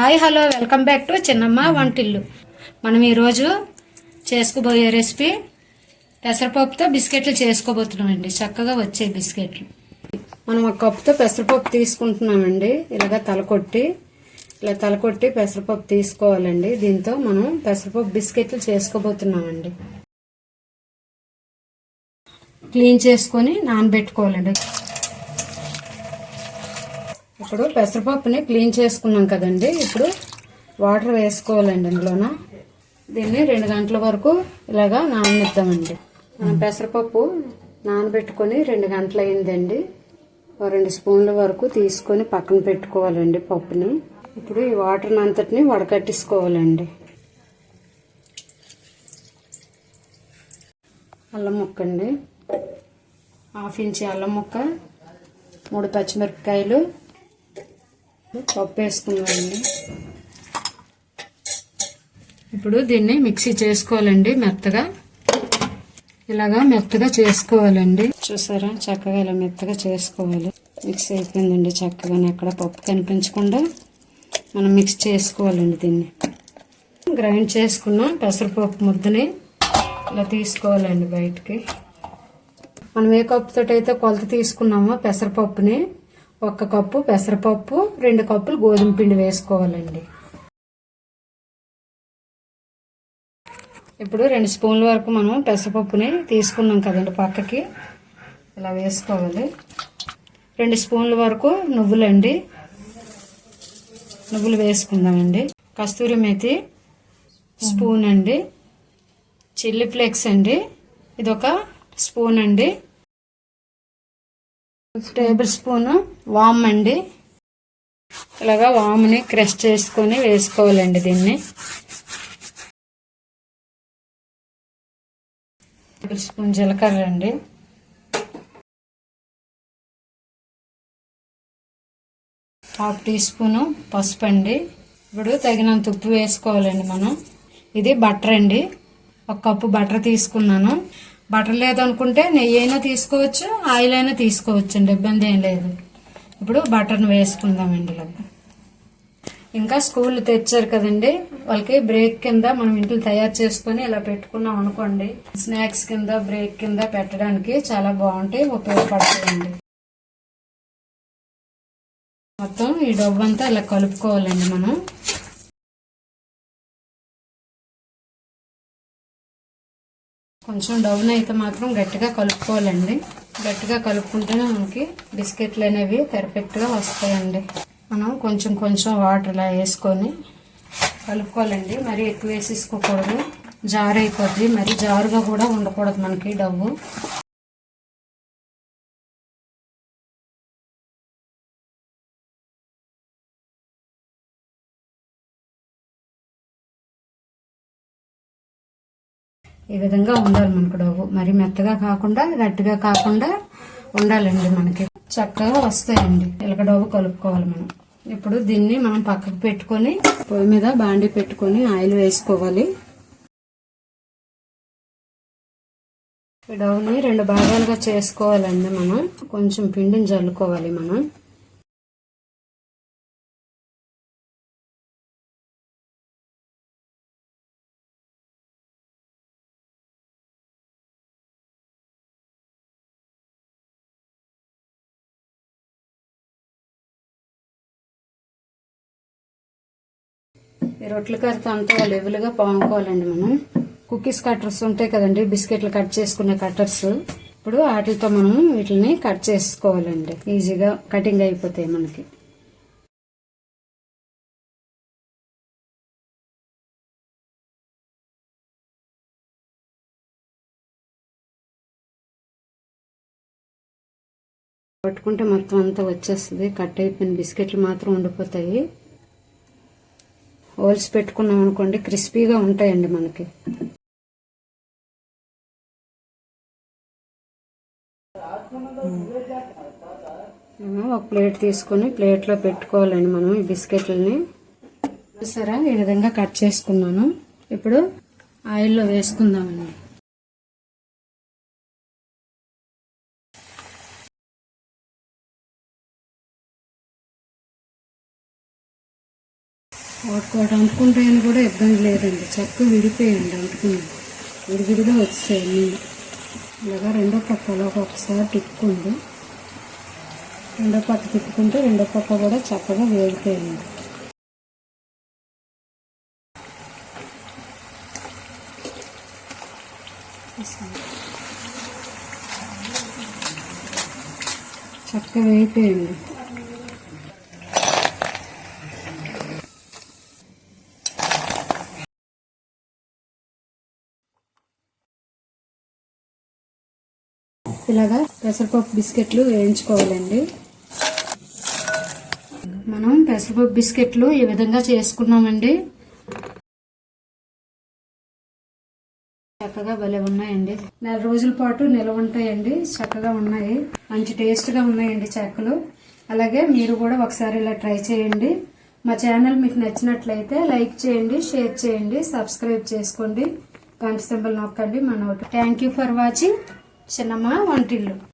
Hi hello welcome back to Chinnamma Vantillu. మనం ఈరోజు చేసుకోబోయే రెసిపీ పెసరపప్పుతో బిస్కెట్లు చేసుకోబోతున్నామండి. చక్కగా వచ్చే బిస్కెట్లు. మనం ఒక కప్పుతో పెసరపప్పు తీసుకుంటున్నామండి. ఇలాగ తలకొట్టి ఇలా తలకొట్టి పెసరపప్పు తీసుకోవాలండి. దీంతో మనం పెసరపప్పు బిస్కెట్లు చేసుకోబోతున్నామండి. క్లీన్ చేసుకొని నానబెట్టుకోవాలండి. ఇప్పుడు పెసరపప్పుని క్లీన్ చేసుకున్నాం కదండి. ఇప్పుడు వాటర్ వేసుకోవాలండి ఇందులోన. దీన్ని రెండు గంటల వరకు ఇలాగా నాననిద్దామండి. మనం పెసరపప్పు నానబెట్టుకొని రెండు గంటలు అయిందండి ఓ రెండు స్పూన్ల వరకు తీసుకొని పక్కన పెట్టుకోవాలండి పప్పుని. ఇప్పుడు ఈ వాటర్ని అంతటిని వడకట్టేసుకోవాలండి. అల్లం ముక్క అండి. హాఫ్ ఇంచి అల్లం ముక్క మూడు పచ్చిమిరపకాయలు పప్పు వేసుకున్నామండి ఇప్పుడు దీన్ని మిక్సీ చేసుకోవాలండి మెత్తగా. ఇలాగా మెత్తగా చేసుకోవాలండి. చూసారా? చక్కగా ఇలా మెత్తగా చేసుకోవాలి. మిక్స్ అయిపోయిందండి చక్కగా. ఎక్కడ పప్పు కనిపించకుండా మనం మిక్స్ చేసుకోవాలండి దీన్ని. గ్రైండ్ చేసుకున్న పెసరపప్పు ముద్దని ఇలా తీసుకోవాలండి బయటికి. మనం ఏ కప్పుతో అయితే కొలత తీసుకున్నామో పెసరపప్పుని ఒక్క కప్పు పెసరపప్పు రెండు కప్పులు గోధుమ పిండి వేసుకోవాలండి. ఇప్పుడు రెండు స్పూన్ల వరకు మనం పెసరపప్పుని తీసుకున్నాం కదండి పక్కకి. ఇలా వేసుకోవాలి. రెండు స్పూన్ల వరకు నువ్వులండి. నువ్వులు వేసుకుందామండి. కస్తూరి మేతి స్పూన్ అండి. చిల్లీ ఫ్లేక్స్ అండి. ఇది ఒక స్పూన్ అండి. టేబుల్ స్పూన్ వామ్ అండి. ఇలాగా వామ్ని క్రష్ చేసుకొని వేసుకోవాలండి దీన్ని. టేబుల్ స్పూన్ జీలకర్ర అండి. హాఫ్ టీ స్పూన్ పసుపు అండి. ఇప్పుడు తగినంత ఉప్పు వేసుకోవాలండి మనం. ఇది బటర్ అండి. ఒక కప్పు బటర్ తీసుకున్నాను. బటర్ లేదనుకుంటే నెయ్యి అయినా తీసుకోవచ్చు ఆయిల్ అయినా తీసుకోవచ్చు అండి ఇబ్బంది ఏం లేదు. ఇప్పుడు బటర్ని వేసుకుందామండి ఇలా ఇంకా స్కూల్ తెచ్చారు కదండి వాళ్ళకి బ్రేక్ కింద మనం ఇంట్లో తయారు చేసుకొని ఇలా పెట్టుకున్నాం అనుకోండి స్నాక్స్ కింద బ్రేక్ కింద పెట్టడానికి చాలా బాగుంటాయి ఉపయోగపడతాయండి. మొత్తం ఈ డబ్బంతా ఇలా కలుపుకోవాలండి మనం. కొంచెం డౌన్ అయితే మాత్రం గట్టిగా కలుపుకోవాలండి. గట్టిగా కలుపుకుంటేనే మనకి బిస్కెట్లు అనేవి పెర్ఫెక్ట్గా వస్తాయండి. మనం కొంచెం కొంచెం వాటర్ ఇలా వేసుకొని కలుపుకోవాలండి. మరీ ఎక్కువ వేసేసుకోకూడదు. జారు అయిపోద్ది మరి జారుగా కూడా ఉండకూడదు మనకి డవ్వు ఈ విధంగా ఉండాలి మనకు డవ్వు మరి మెత్తగా కాకుండా గట్టిగా కాకుండా ఉండాలండి మనకి. చక్కగా వస్తాయండి. ఇలాగ డబ్బు కలుపుకోవాలి మనం. ఇప్పుడు దీన్ని మనం పక్కకు పెట్టుకొని పొయ్యి మీద బాండి పెట్టుకొని ఆయిల్ వేసుకోవాలి. ఈ డవ్ని రెండు భాగాలుగా చేసుకోవాలండి మనం. కొంచెం పిండిని చల్లుకోవాలి మనం. ఈ రొట్టెల కర్రతో అంతా లెవెల్గా పాముకోవాలండి మనం. కుకీస్ కట్టర్స్ ఉంటాయి కదండి బిస్కెట్లు కట్ చేసుకునే కట్టర్స్ ఇప్పుడు వాటితో మనం వీటిని కట్ చేసుకోవాలండి. ఈజీగా కటింగ్ అయిపోతాయి మనకి. పట్టుకుంటే మొత్తం అంతా వచ్చేస్తుంది. కట్ అయిపోయిన బిస్కెట్లు మాత్రం ఉండిపోతాయి. హోల్స్ పెట్టుకున్నాం అనుకోండి క్రిస్పీగా ఉంటాయండి మనకి. ఒక ప్లేట్ తీసుకొని ప్లేట్లో పెట్టుకోవాలండి మనం ఈ బిస్కెట్లని. చూసారా? ఈ విధంగా కట్ చేసుకున్నాను. ఇప్పుడు ఆయిల్లో వేసుకుందామండి. వాడుకోవడం అంటుకుంటాయని కూడా ఇబ్బంది లేదండి. చక్కగా విడిపోయండి అంటుకుని విడివిడిగా వచ్చాయి అన్నీ. ఇలాగా రెండో పక్కలో ఒకసారి తిప్పుకుంది రెండో పక్క తిప్పుకుంటే రెండో పక్క కూడా చక్కగా వేగిపోయింది. చక్కగా వేగిపోయింది. ఇలాగా పెసరపప్పు బిస్కెట్లు వేయించుకోవాలండి. మనం పెసరపప్పు బిస్కెట్లు ఈ విధంగా చేసుకున్నామండి. చక్కగా భలే ఉన్నాయండి. నెల రోజుల పాటు నిల్వ ఉంటాయండి. చక్కగా ఉన్నాయి. మంచి టేస్ట్గా ఉన్నాయండి చెక్కలు అలాగే మీరు కూడా ఒకసారి ఇలా ట్రై చేయండి. మా ఛానల్ మీకు నచ్చినట్లయితే లైక్ చేయండి షేర్ చేయండి సబ్స్క్రైబ్ చేసుకోండి. గంట సింబల్ నొక్కండి మన thank you for watching. Chinnamma Vantillu.